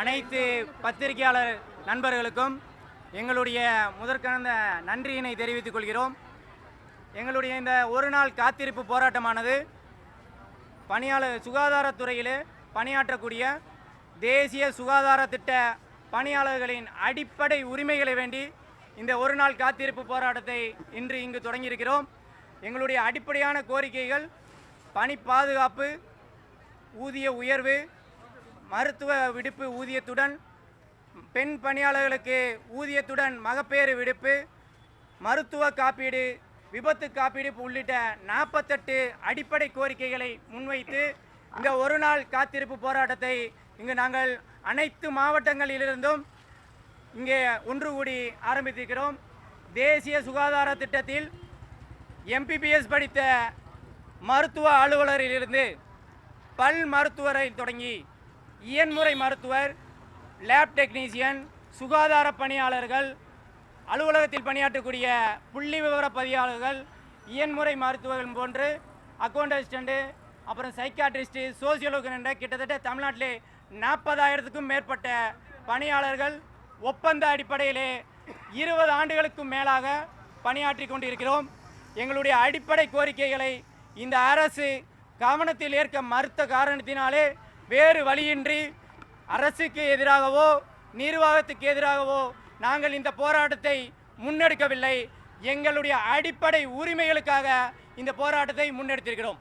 அனைத்து பத்திரிகையாளர் நண்பர்களுக்கும் எங்களுடைய முதற்கடந்த நன்றியினை தெரிவித்துக் கொள்கிறோம். எங்களுடைய இந்த ஒரு நாள் காத்திருப்பு போராட்டமானது பணியாளர் சுகாதாரத்துறையில் பணியாற்றக்கூடிய தேசிய சுகாதார திட்ட பணியாளர்களின் அடிப்படை உரிமைகளை வேண்டி இந்த ஒரு நாள் காத்திருப்பு போராட்டத்தை இன்று இங்கு தொடங்கியிருக்கிறோம். எங்களுடைய அடிப்படையான கோரிக்கைகள் பணி பாதுகாப்பு ஊதிய உயர்வு மருத்துவ விடுப்பு ஊதியத்துடன் பெண் பணியாளர்களுக்கு ஊதியத்துடன் மகப்பேறு விடுப்பு மருத்துவ காப்பீடு விபத்து காப்பீடு உள்ளிட்ட நாற்பத்தெட்டு அடிப்படை கோரிக்கைகளை முன்வைத்து இந்த ஒரு நாள் காத்திருப்பு போராட்டத்தை இங்கு நாங்கள் அனைத்து மாவட்டங்களிலிருந்தும் இங்கே ஒன்று கூடி ஆரம்பித்திருக்கிறோம். தேசிய சுகாதார திட்டத்தில் எம்பிபிஎஸ் படித்த மருத்துவ அலுவலரிலிருந்து பல் மருத்துவரை தொடங்கி இயன்முறை மருத்துவர் லேப் டெக்னீசியன் சுகாதார பணியாளர்கள் அலுவலகத்தில் பணியாற்றக்கூடிய புள்ளி விவர பதிவாளர்கள் இயன்முறை மருத்துவர்கள் போன்று அக்கௌண்ட் அசிஸ்டண்ட்டு அப்புறம் சைக்காட்ரிஸ்ட்டு சோசியலோகன் என்ற கிட்டத்தட்ட தமிழ்நாட்டிலே நாற்பதாயிரத்துக்கும் மேற்பட்ட பணியாளர்கள் ஒப்பந்த அடிப்படையிலே இருபது ஆண்டுகளுக்கும் மேலாக பணியாற்றி கொண்டிருக்கிறோம். எங்களுடைய அடிப்படை கோரிக்கைகளை இந்த அரசு கவனத்தில் ஏற்க மறுத்த காரணத்தினாலே வேறு வழியின்றி அரசுக்கு எதிராகவோ நிர்வாகத்துக்கு எதிராகவோ நாங்கள் இந்த போராட்டத்தை முன்னெடுக்கவில்லை. எங்களுடைய அடிப்படை உரிமைகளுக்காக இந்த போராட்டத்தை முன்னெடுத்திருக்கிறோம்.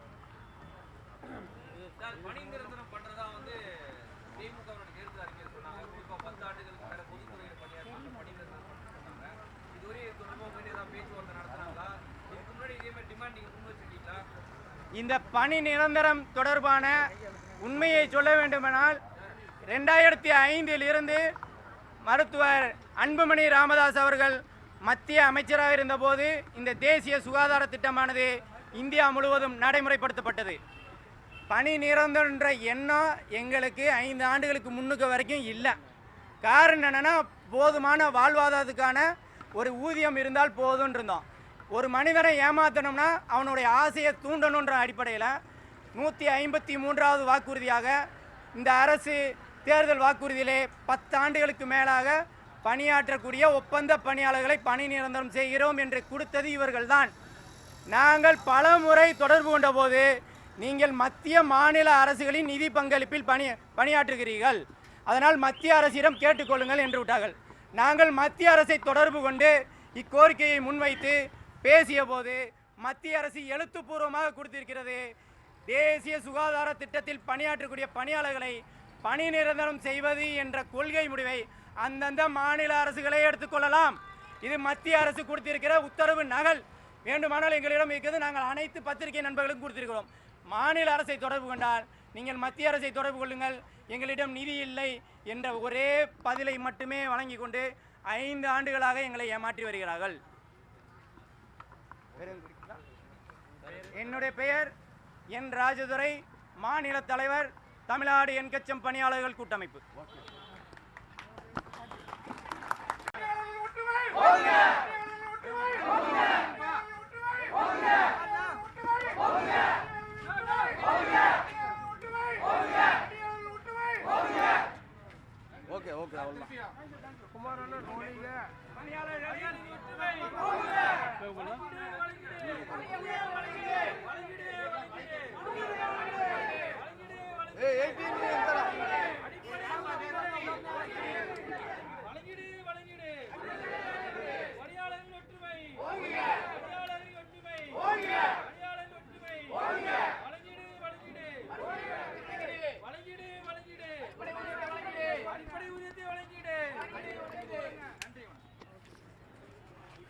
இந்த பணி நிரந்தரம் தொடர்பான உண்மையை சொல்ல வேண்டுமானால் ரெண்டாயிரத்தி ஐந்தில் இருந்து மருத்துவர் அன்புமணி ராமதாஸ் அவர்கள் மத்திய அமைச்சராக இருந்தபோது இந்த தேசிய சுகாதார திட்டமானது இந்தியா முழுவதும் நடைமுறைப்படுத்தப்பட்டது. பணி நிரந்தரன்ற எண்ணம் எங்களுக்கு ஐந்து ஆண்டுகளுக்கு முன்னுக்கு வரைக்கும் இல்லை. காரணம் என்னென்னா போதுமான வாழ்வாதாரத்துக்கான ஒரு ஊதியம் இருந்தால் போதும்னு இருந்தோம் ஒரு மனிதனை ஏமாற்றணும்னா அவனுடைய ஆசையை தூண்டணுன்ற அடிப்படையில் நூற்றி ஐம்பத்தி மூன்றாவது வாக்குறுதியாக இந்த அரசு தேர்தல் வாக்குறுதியிலே பத்து ஆண்டுகளுக்கு மேலாக பணியாற்றக்கூடிய ஒப்பந்த பணியாளர்களை பணி நிரந்தரம் செய்கிறோம் என்று கொடுத்தது இவர்கள்தான். நாங்கள் பல முறை தொடர்பு கொண்டபோது நீங்கள் மத்திய மாநில அரசுகளின் நிதி பங்களிப்பில் பணி பணியாற்றுகிறீர்கள். அதனால் மத்திய அரசிடம் கேட்டுக்கொள்ளுங்கள் என்று விட்டார்கள். நாங்கள் மத்திய அரசை தொடர்பு கொண்டு இக்கோரிக்கையை முன்வைத்து பேசிய போது மத்திய அரசு எழுத்துப்பூர்வமாக கொடுத்திருக்கிறது. தேசிய சுகாதார திட்டத்தில் பணியாற்றக்கூடிய பணியாளர்களை பணி நிரந்தரம் செய்வது என்ற கொள்கை முடிவை அந்தந்த மாநில அரசுகளே எடுத்துக்கொள்ளலாம் இது மத்திய அரசு கொடுத்திருக்கிற உத்தரவு நகல். வேண்டுமானால் எங்களிடம் இருக்கிறது. நாங்கள் அனைத்து பத்திரிகை நண்பர்களுக்கும் கொடுத்திருக்கிறோம். மாநில அரசை தொடர்பு கொண்டால் நீங்கள் மத்திய அரசை தொடர்பு கொள்ளுங்கள். எங்களிடம் நிதி இல்லை என்ற ஒரே பதிலை மட்டுமே வழங்கி கொண்டு ஐந்து ஆண்டுகளாக எங்களை ஏமாற்றி வருகிறார்கள். என்னுடைய பெயர் என் ராஜதுரை மாநில தலைவர் தமிழ்நாடு என்கச்சம் பணியாளர்கள் கூட்டமைப்பு. ஓகே ஓகே அவ்வளோதான் எயிட்டீன்